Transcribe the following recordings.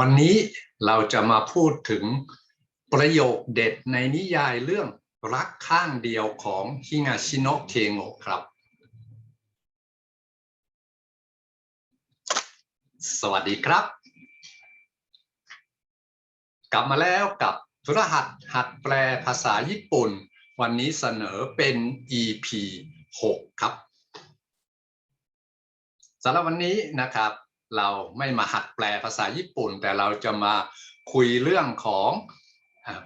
วันนี้เราจะมาพูดถึงประโยคเด็ดในนิยายเรื่องรักข้างเดียวของฮิงาชิโนะเคโงะครับ สวัสดีครับ กลับมาแล้วกับธุรหัสหัดแปลภาษาญี่ปุ่น วันนี้เสนอเป็น EP 6 ครับสำหรับวันนี้นะครับ เราไม่มาหัดแปลภาษาญี่ปุ่น แต่เราจะมาคุยเรื่องของ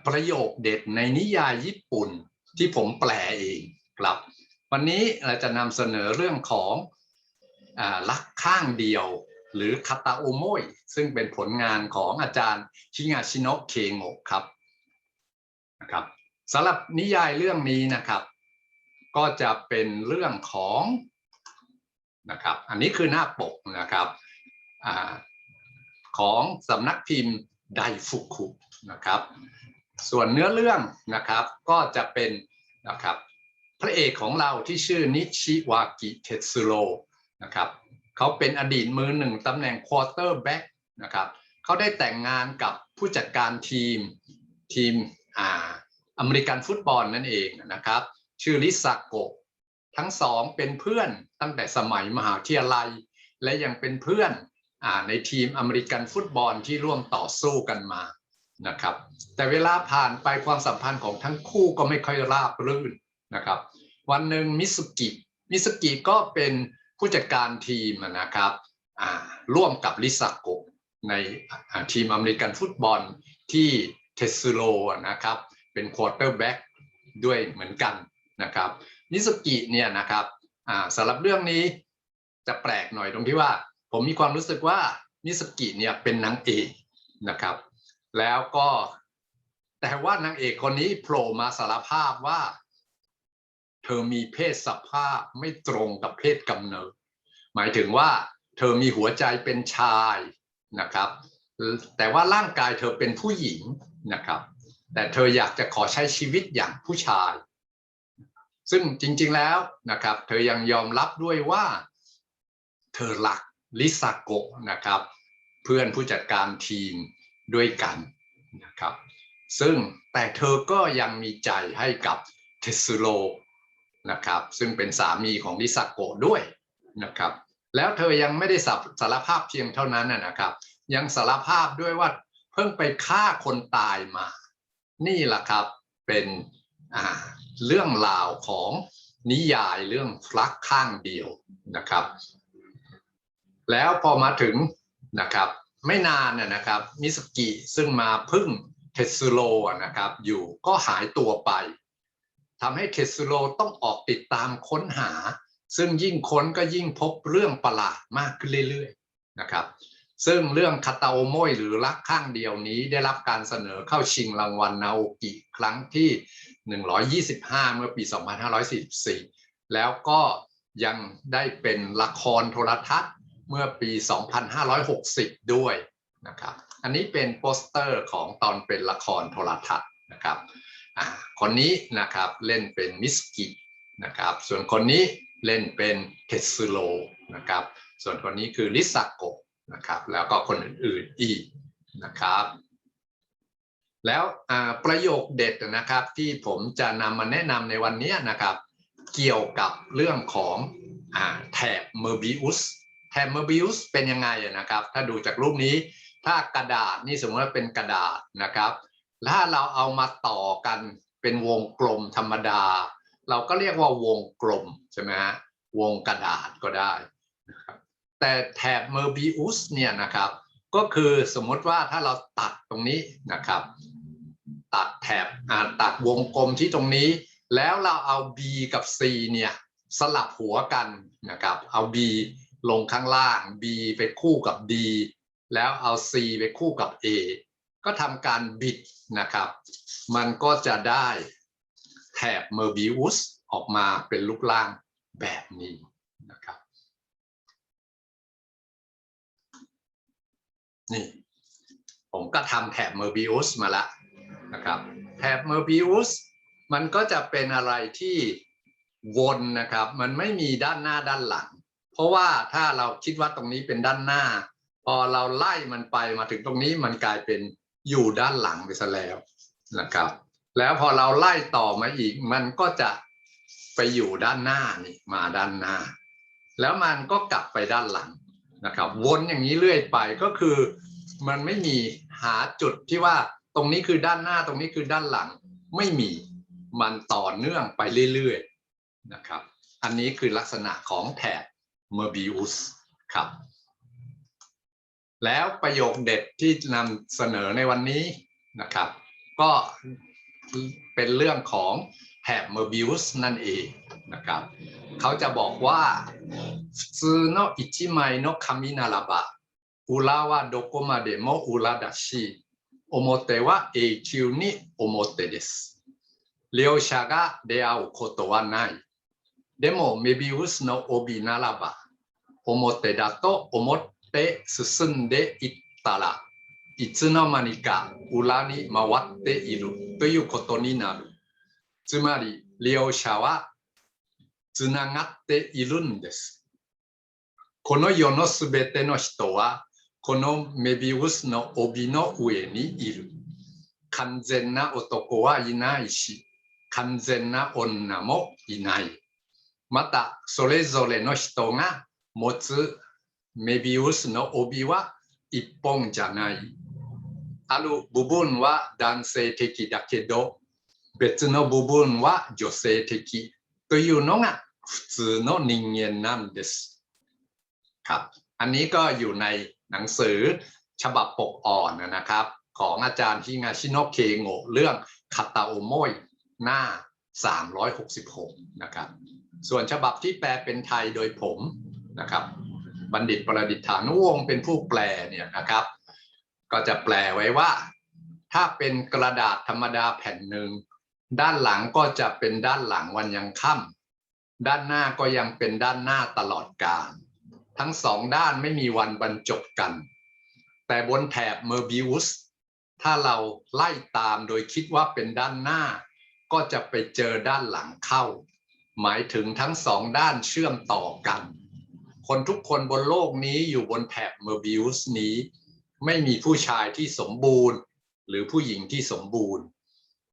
ประโยคเด็ดในนิยายญี่ปุ่นที่ผมแปลเองครับ วันนี้เราจะนำเสนอเรื่องของอารักข้างเดียว หรือคาตาโอโมยซึ่งเป็นผลงานของอาจารย์ชิงาชิโนะเคโงะครับนะครับสำหรับนิยายเรื่องนี้นะครับ ก็จะเป็นเรื่องของนะครับ อันนี้คือหน้าปกนะครับ อของสำนักพิมพ์ไดฟุคุนะครับ ส่วนเนื้อเรื่องนะครับก็จะเป็นนะครับพระเอกของเราที่ชื่อนิชิวากิเทสึโรนะครับเขาเป็นอดีตมือหนึ่งตำแหน่งควอเตอร์แบ็กนะครับเขาได้แต่งงานกับผู้จัดการทีมทีมอ่าอเมริกันฟุตบอลนั่นเองนะครับ ชื่อลิซาโกะทั้งสองเป็นเพื่อนตั้งแต่สมัยมหาวิทยาลัย และยังเป็นเพื่อน ในทีมอเมริกันฟุตบอลที่ร่วมต่อสู้กันมานะครับ แต่เวลาผ่านไปความสัมพันธ์ของทั้งคู่ก็ไม่ค่อยราบรื่นนะครับ วันหนึ่งมิสุกิมิสุกิก็เป็นผู้จัดการทีมนะครับอ่าร่วมกับลิซาโกในทีมอเมริกันฟุตบอลที่เทสโรนะครับ เป็นควอเตอร์แบ็กด้วยเหมือนกันนะครับมิสุกิเนี่ยนะครับอ่าสำหรับเรื่องนี้จะแปลกหน่อยตรงที่ว่า ผมมีความรู้สึกว่ามิสกิเนี่ยเป็นนางเอกนะครับ แล้วก็แต่ว่านางเอกคนนี้โผล่มาสารภาพว่า เธอมีเพศสภาพไม่ตรงกับเพศกำเนิด หมายถึงว่า เธอมีหัวใจเป็นชายนะครับ แต่ว่าร่างกายเธอเป็นผู้หญิงนะครับ แต่เธออยากจะขอใช้ชีวิตอย่างผู้ชาย ซึ่งจริงๆแล้วนะครับ เธอยังยอมรับด้วยว่า เธอรัก ลิซาโกนะครับ เพื่อนผู้จัดการทีมด้วยกันนะครับ ซึ่งแต่เธอก็ยังมีใจให้กับเทสึโรนะครับซึ่งเป็นสามีของลิซาโกด้วยนะครับ แล้วเธอยังไม่ได้สารภาพเพียงเท่านั้นนะครับ ยังสารภาพด้วยว่าเพิ่งไปฆ่าคนตายมา นี่แหละครับเป็นเรื่องราวของนิยายเรื่องรักข้างเดียวนะครับ แล้วพอมาถึงนะครับไม่นานนะนะครับมิสกิซึ่งมาพึ่งเทสึโรนะครับอยู่ก็หายตัวไปทำให้เทสึโรต้องออกติดตามค้นหา ซึ่งยิ่งค้นก็ยิ่งพบเรื่องประหลาดมากขึ้นเรื่อยๆนะครับซึ่งเรื่องคาตาโอโมยหรือรักข้างเดียวนี้ได้รับการเสนอเข้าชิงรางวัลนาโอกิครั้งที่ 125 เมื่อปี 2544 แล้วก็ยังได้เป็นละครโทรทัศน์ เมื่อปี 2560 ด้วยนะครับ อันนี้เป็นโปสเตอร์ของตอนเป็นละครโทรทัศน์นะครับ คนนี้นะครับเล่นเป็นมิสกินะครับ ส่วนคนนี้เล่นเป็นเทสึโรนะครับ ส่วนคนนี้คือลิซาโกนะครับ แล้วก็คนอื่นๆอีกนะครับแล้วอ่าประโยคเด็ดนะครับที่ผมจะนำมาแนะนำในวันนี้นะครับ เกี่ยวกับเรื่องของอ่าแถบเมอร์บิอุส แถบเมอร์บิอุสเป็นยังไงอะนะครับ ถ้าดูจากรูปนี้ ถ้ากระดาษนี่สมมติว่าเป็นกระดาษนะครับถ้าเราเอามาต่อกันเป็นวงกลมธรรมดา เราก็เรียกว่าวงกลมใช่ไหมฮะวงกระดาษก็ได้นะครับแต่แถบเมอร์บิอุสเนี่ยนะครับ ก็คือสมมติว่าถ้าเราตัดตรงนี้นะครับ ตัดแถบตัดวงกลมที่ตรงนี้ แล้วเราเอา B กับ C เนี่ยสลับหัวกันนะครับเอา B ลงข้างล่าง B ไปคู่กับ D แล้วเอา C ไปคู่กับ A ก็ทำการบิดนะครับ มันก็จะได้แถบเมอร์บิอุสออกมาเป็นรูปร่างแบบนี้นะครับ นี่ ผมก็ทำแถบเมอร์บิอุสมาล้วนะครับแถบเมอร์บิอุสมันก็จะเป็นอะไรที่วนนะครับ มันไม่มีด้านหน้าด้านหลัง ราะว่าถ้าเราคิดว่าตรงนี้เป็นด้านหน้า พอเราไล่มันไปมาถึงตรงนี้มันกลายเป็นอยู่ด้านหลังไปซะแล้วนะครับ แล้วพอเราไล่ต่อมาอีก มันก็จะไปอยู่ด้านหน้านี่มาด้านหน้า แล้วมันก็กลับไปด้านหลังนะครับ วนอย่างนี้เรื่อยไปก็คือ มันไม่มีหาจุดที่ว่าตรงนี้คือด้านหน้าตรงนี้คือด้านหลังไม่มีมันต่อเนื่องไปเรื่อยๆนะครับ อันนี้คือลักษณะของแถบ เมอร์บิอุสครับ แล้วประโยคเด็ดที่นำเสนอในวันนี้นะครับ ก็เป็นเรื่องของแถบเมอร์บิวส์นั่นเองนะครับเขาจะบอกว่าซูโนอิจิไมโนคามินาราบะอุลาวะโดโกมาเดโมอุลาดาชิโอโมเตวะเอคิวนิโอโมเตเดสเลียวชากะเดอาโคโตวะไน でも、メビウスの帯ならば、表だと思って進んでいったらいつの間にか裏に回っているということになる。つまり両者はつながっているんです。この世のすべての人はこのメビウスの帯の上にいる。完全な男はいないし、完全な女もいない。また、それぞれの人が持つメビウスの帯は一本じゃない。ある部分は男性的だけど、別の部分は女性的というのが普通の人間なんです。ครับ อันนี้ก็อยู่ในหนังสือฉบับปกอ่อนนะครับ ของอาจารย์ฮิงาชิโนะเคโงะเรื่องคาตาโอโมยหน้า 366 นะครับ ส่วนฉบับที่แปลเป็นไทยโดยผมนะครับ บัณฑิตประดิษฐานุวงศ์เป็นผู้แปลเนี่ยนะครับ ก็จะแปลไว้ว่า ถ้าเป็นกระดาษธรรมดาแผ่นหนึ่งด้านหลังก็จะเป็นด้านหลังวันยังค่ำด้านหน้าก็ยังเป็นด้านหน้าตลอดกาลทั้งสองด้านไม่มีวันบรรจบกัน แต่บนแถบเมอร์บิอุสถ้าเราไล่ตามโดยคิดว่าเป็นด้านหน้า ก็จะไปเจอด้านหลังเข้า หมายถึงทั้งสองด้านเชื่อมต่อกัน คนทุกคนบนโลกนี้อยู่บนแถบเมอร์บิอุสนี้ ไม่มีผู้ชายที่สมบูรณ์ หรือผู้หญิงที่สมบูรณ์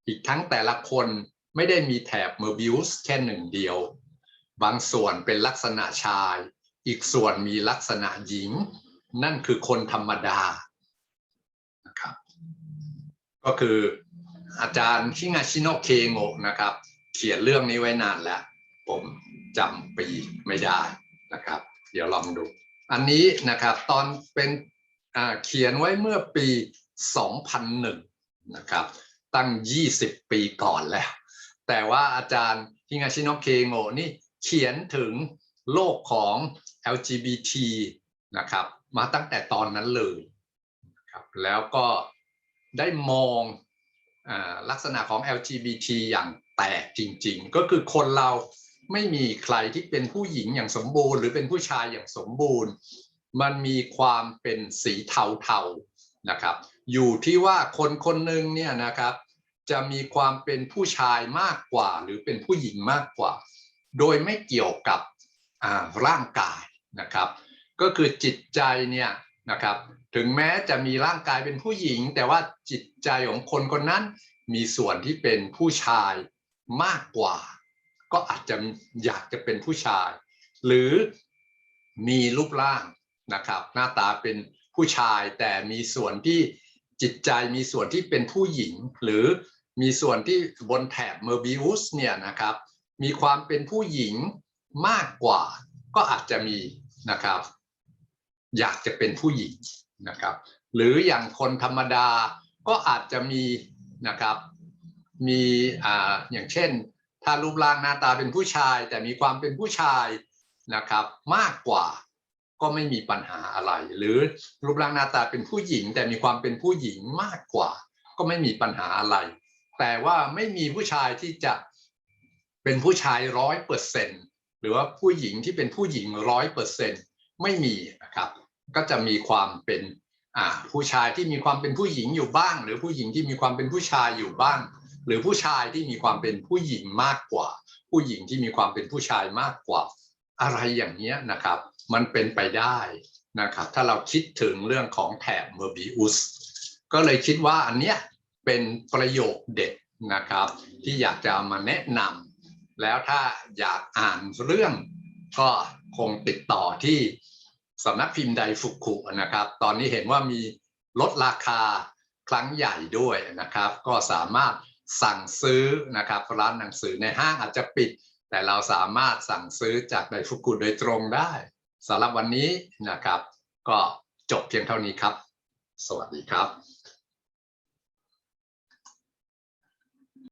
อีกทั้งแต่ละคนไม่ได้มีแถบเมอร์บิอุสแค่หนึ่งเดียว บางส่วนเป็นลักษณะชาย อีกส่วนมีลักษณะหญิง นั่นคือคนธรรมดานะครับก็คืออาจารย์ชิงาชิโนะเคโงะนะครับ เขียนเรื่องนี้ไว้นานแล้ว ผมจำปีไม่ได้นะครับ เดี๋ยวลองดู อันนี้นะครับตอนเป็นเขียนไว้เมื่อปี 2001 นะครับ ตั้ง 20 ปีก่อนแล้ว แต่ว่าอาจารย์ฮิงาชิโนะเคโงนี่เขียนถึงโลกของ LGBT นะครับ มาตั้งแต่ตอนนั้นเลยนะครับแล้วก็ได้มองอลักษณะของ LGBT อย่าง แตกจริง ๆ ก็คือคนเราไม่มีใครที่เป็นผู้หญิงอย่างสมบูรณ์ หรือเป็นผู้ชายอย่างสมบูรณ์ มันมีความเป็นสีเทาๆนะครับ อยู่ที่ว่าคนคนหนึ่งเนี่ยนะครับ จะมีความเป็นผู้ชายมากกว่า หรือเป็นผู้หญิงมากกว่า โดยไม่เกี่ยวกับร่างกายนะครับ ก็คือจิตใจเนี่ยนะครับถึงแม้จะมีร่างกายเป็นผู้หญิง แต่ว่าจิตใจของคนคนนั้นมีส่วนที่เป็นผู้ชาย มากกว่า ก็อาจจะอยากจะเป็นผู้ชาย หรือมีรูปร่างนะครับ หน้าตาเป็นผู้ชายแต่มีส่วนที่จิตใจมีส่วนที่เป็นผู้หญิง หรือมีส่วนที่บนแถบเมอร์บิอุสเนี่ยนะครับ มีความเป็นผู้หญิงมากกว่า ก็อาจจะมีนะครับ อยากจะเป็นผู้หญิงนะครับ หรืออย่างคนธรรมดาก็อาจจะมีนะครับ มีอ่าอย่างเช่น ถ้ารูปร่างหน้าตาเป็นผู้ชาย แต่มีความเป็นผู้ชายนะครับ มากกว่าก็ไม่มีปัญหาอะไร หรือรูปร่างหน้าตาเป็นผู้หญิง แต่มีความเป็นผู้หญิงมากกว่า ก็ไม่มีปัญหาอะไร แต่ว่าไม่มีผู้ชายที่จะเป็นผู้ชายร้อยเปอร์เซ็นหรือว่าผู้หญิงที่เป็นผู้หญิงร้อยเปอร์เซ็นไม่มีนะครับก็จะมีความเป็นอ่าผู้ชายที่มีความเป็นผู้หญิงอยู่บ้าง หรือผู้หญิงที่มีความเป็นผู้ชายอยู่บ้าง หรือผู้ชายที่มีความเป็นผู้หญิงมากกว่า ผู้หญิงที่มีความเป็นผู้ชายมากกว่า อะไรอย่างเนี้ยนะครับ มันเป็นไปได้นะครับถ้าเราคิดถึงเรื่องของแถบเมอร์บิอุสก็เลยคิดว่าอันเนี้ยเป็นประโยคเด็ดนะครับ ที่อยากจะมาแนะนำแล้วถ้าอยากอ่านเรื่องก็คงติดต่อที่สำนักพิมพ์ไดฟุกุนะครับ ตอนนี้เห็นว่ามีลดราคาครั้งใหญ่ด้วยนะครับ ก็สามารถ สั่งซื้อนะครับร้านหนังสือในห้างอาจจะปิด แต่เราสามารถสั่งซื้อจากไดฟุกุโดยตรงได้สำหรับวันนี้นะครับ ก็จบเพียงเท่านี้ครับ สวัสดีครับ